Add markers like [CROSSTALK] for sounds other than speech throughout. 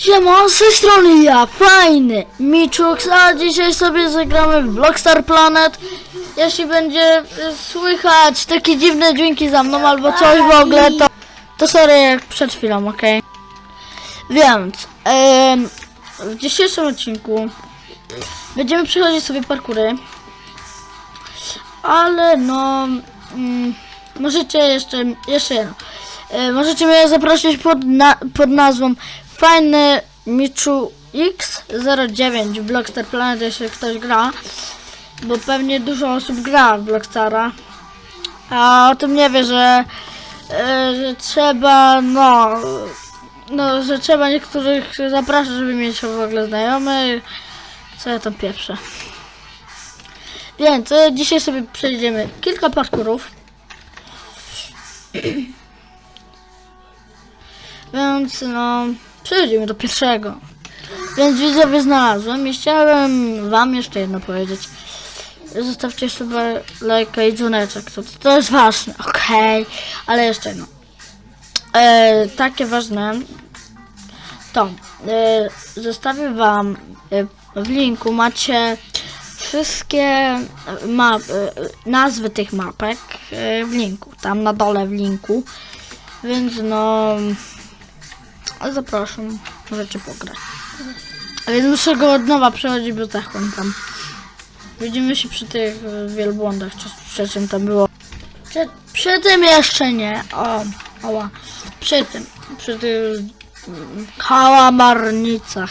Siema, z tej strony ja, fajny Miczux, a dzisiaj sobie zagramy w Blockstar Planet. Jeśli będzie y, słychać takie dziwne dźwięki za mną albo coś w ogóle, to, to sorry jak przed chwilą, okej? Więc, w dzisiejszym odcinku będziemy przechodzić sobie parkury, ale no, mm, możecie jeszcze, jeszcze jedno. E, Możecie mnie zaprosić pod, na, pod nazwą Fajny Michu X09 w Blockstar Planet, jeśli ktoś gra, bo pewnie dużo osób gra w Blockstara, a o tym nie wie, że, e, że trzeba, no, no, że trzeba niektórych zapraszać, żeby mieć w ogóle znajomych, co ja tam pieprzę. Więc e, dzisiaj sobie przejdziemy kilka parkurów. [CLEARS THROAT] Więc no, przechodzimy do pierwszego. Więc widzowie znalazłem i chciałem wam jeszcze jedno powiedzieć. Zostawcie sobie lajka i dzwoneczek, to, to jest ważne, okej, ale jeszcze jedno. E, takie ważne, to e, zostawię wam e, w linku, macie wszystkie map, e, nazwy tych mapek e, w linku, tam na dole w linku, więc no zapraszam, możecie pograć. A więc muszę go od nowa przechodzić, bo zachłam Widzimy się przy tych e, wielbłądach, czy przy czym to było. Przy, przy tym jeszcze nie. O, oła. Przy tym. Przy tych mm, kałamarnicach.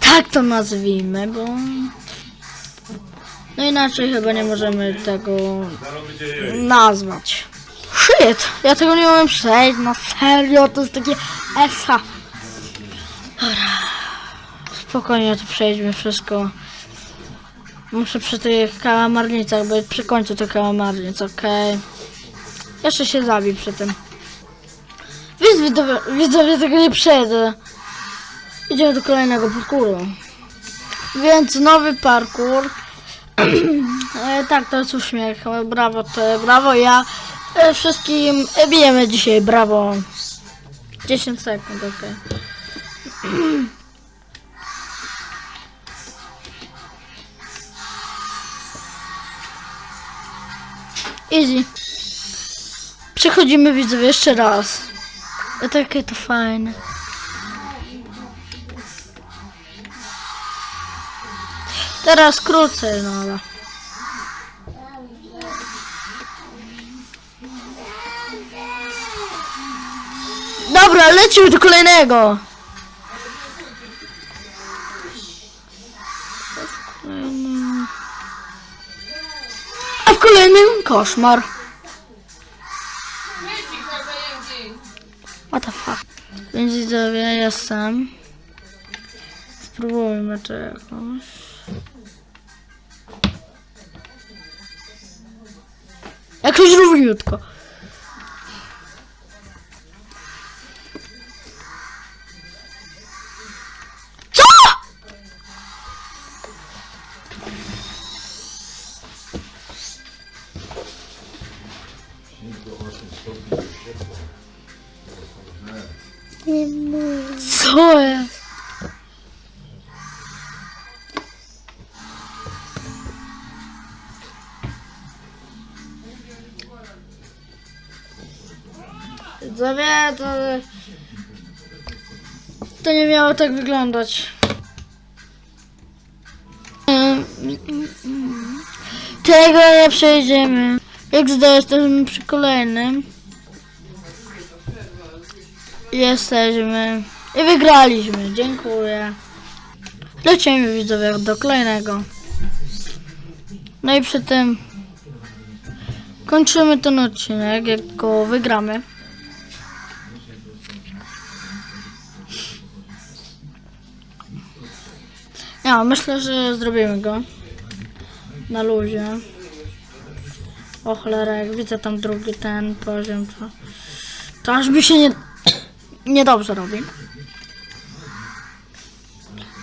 Tak to nazwijmy, bo... No inaczej chyba nie możemy tego nazwać. Shit! Ja tego nie umiem przejść, na serio, to jest takie esa. Spokojnie to przejdźmy wszystko. Muszę przy tych kałamarnicach być, przy końcu tych kałamarnic, okej. Jeszcze się zabij przy tym. Widz, widzowie, widzowie tego nie przejdę. Idziemy do kolejnego parkouru. Więc nowy parkour. [CLEARS THROAT] e, tak, to jest uśmiech. Brawo, to brawo. Ja e, wszystkim e, bijemy dzisiaj, brawo. 10 sekund, okej. [CLEARS THROAT] Easy. Przechodzimy widzowie jeszcze raz. A takie to fajne. Teraz krócej, no ale. Dobra, lecimy do kolejnego. Koszmar. What the fuck? Więc widzowie, jestem. Spróbujmy czegoś. Jakoś równiutko. Co jest? To... To nie miało tak wyglądać. Tego nie przejdziemy. XD jesteśmy przy kolejnym. Jesteśmy. I wygraliśmy. Dziękuję. Lecimy widzowie do kolejnego. No i przy tym kończymy ten odcinek, jak go wygramy. Ja myślę, że zrobimy go na luzie. O cholera, jak widzę tam drugi ten poziom, to, to aż mi się nie, niedobrze robi.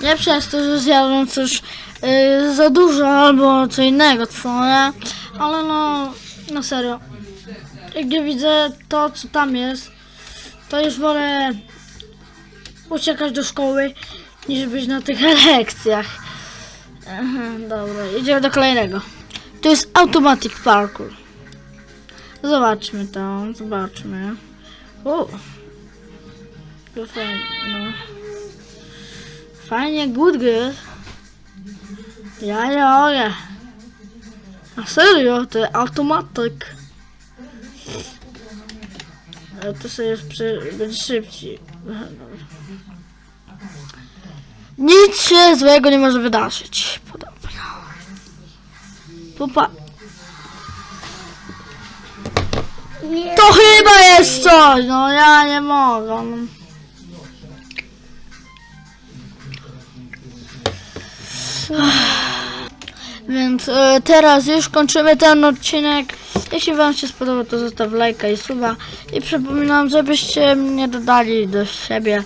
Nie przez to, że zjadłem coś yy, za dużo albo co innego, co nie? Ale no, na serio. Jak nie widzę to, co tam jest, to już wolę uciekać do szkoły, niż być na tych [LAUGHS] lekcjach. Dobra, idziemy do kolejnego. To jest Automatic Parkour. Zobaczmy to, zobaczmy. O. To no. Fajnie, good, good. Ja nie mogę. A serio, to jest automatyk. Ale to sobie będzie szybciej. Nic się złego nie może wydarzyć. Podobno. To chyba jest coś, no ja nie mogę. Więc e, teraz już kończymy ten odcinek. Jeśli Wam się spodobał, to zostaw lajka i suba. I przypominam, żebyście mnie dodali do siebie.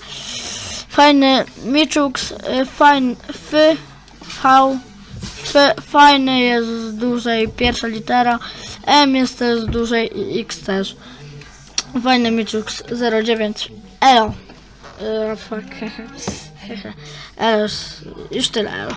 Fajny Miczux, e, fajny F, V, F, fajny jest z dużej pierwsza litera, M jest też z dużej i X też. Fajny Miczux 09 Elo. E, fuck. [LAUGHS] Elo, już tyle Elo.